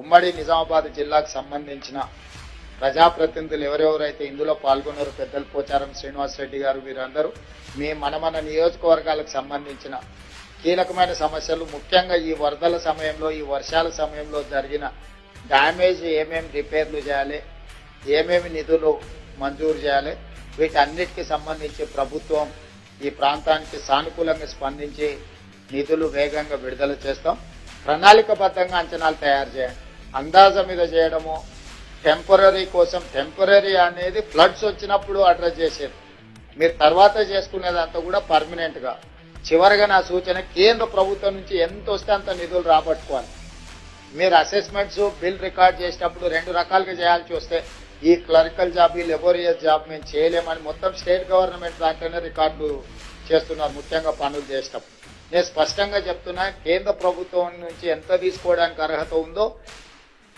ఉమ్మడి నిజామాబాద్ జిల్లాకు సంబంధించిన ప్రజాప్రతినిధులు ఎవరెవరైతే ఇందులో పాల్గొన్నారో పెద్దల పోచారం శ్రీనివాస్ రెడ్డి గారు వీరందరూ మీ మన మన నియోజకవర్గాలకు సంబంధించిన కీలకమైన సమస్యలు ముఖ్యంగా ఈ వరదల సమయంలో ఈ వర్షాల సమయంలో జరిగిన డ్యామేజ్ ఏమేమి రిపేర్లు చేయాలి ఏమేమి నిధులు మంజూరు చేయాలి వీటన్నిటికి సంబంధించి ప్రభుత్వం ఈ ప్రాంతానికి సానుకూలంగా స్పందించి నిధులు వేగంగా విడుదల చేస్తాం. ప్రణాళికబద్ధంగా అంచనాలు తయారు చేయండి. అందాజ మీద చేయడము టెంపరీ కోసం టెంపరీ అనేది ఫ్లడ్స్ వచ్చినప్పుడు అడ్రస్ చేసేది. మీరు తర్వాత చేసుకునేదంతా కూడా పర్మనెంట్గా. చివరిగా నా సూచన కేంద్ర ప్రభుత్వం నుంచి ఎంత వస్తే అంత నిధులు రాబట్టుకోవాలి. మీరు అసెస్మెంట్స్ బిల్ రికార్డ్ చేసేటప్పుడు రెండు రకాలుగా చేయాల్సి వస్తే ఈ క్లరికల్ జాబ్ ఈ లెబోరియస్ జాబ్ మేము చేయలేమని మొత్తం స్టేట్ గవర్నమెంట్ దాంట్లోనే రికార్డు చేస్తున్నారు ముఖ్యంగా పనులు చేసేటప్పుడు. నేను స్పష్టంగా చెప్తున్నా కేంద్ర ప్రభుత్వం నుంచి ఎంత తీసుకోవడానికి అర్హత ఉందో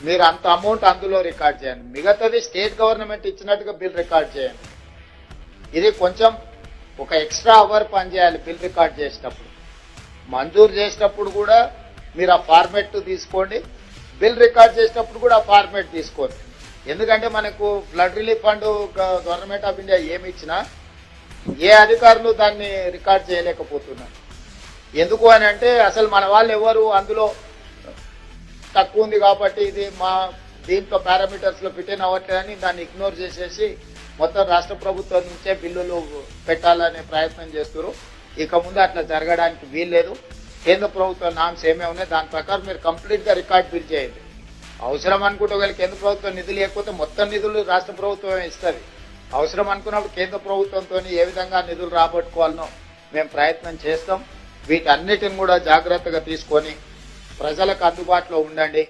మీరు అంత అమౌంట్ అందులో రికార్డ్ చేయండి. మిగతాది స్టేట్ గవర్నమెంట్ ఇచ్చినట్టుగా బిల్ రికార్డ్ చేయండి. ఇది కొంచెం ఒక ఎక్స్ట్రా అవర్ పనిచేయాలి బిల్ రికార్డ్ చేసేటప్పుడు. మంజూరు చేసేటప్పుడు కూడా మీరు ఆ ఫార్మెట్ తీసుకోండి. బిల్ రికార్డ్ చేసేటప్పుడు కూడా ఆ ఫార్మెట్ తీసుకోండి. ఎందుకంటే మనకు flood relief fund government of India ఏమి ఇచ్చినా ఏ అధికారులు దాన్ని రికార్డ్ చేయలేకపోతున్నారు. ఎందుకు అని అంటే అసలు మన వాళ్ళు ఎవరు అందులో తక్కువ ఉంది కాబట్టి ఇది మా దీంట్లో పారామీటర్స్లో లో అవ్వట్లేదని దాన్ని ఇగ్నోర్ చేసేసి మొత్తం రాష్ట్ర ప్రభుత్వం నుంచే బిల్లులు పెట్టాలనే ప్రయత్నం చేస్తున్నారు. ఇక ముందు అట్లా జరగడానికి వీల్లేదు. కేంద్ర ప్రభుత్వ నామ్స్ ఏమే ఉన్నాయి దాని ప్రకారం మీరు కంప్లీట్గా రికార్డ్ బిల్ చేయండి. అవసరం అనుకుంటే ఒకవేళ కేంద్ర ప్రభుత్వం నిధులు లేకపోతే మొత్తం నిధులు రాష్ట్ర ప్రభుత్వమే ఇస్తుంది. అవసరం అనుకున్నప్పుడు కేంద్ర ప్రభుత్వంతో ఏ విధంగా నిధులు రాబట్టుకోవాలనో మేము ప్రయత్నం చేస్తాం. వీటన్నిటిని కూడా జాగ్రత్తగా తీసుకొని ప్రజలకు అందుబాటులో ఉండండి.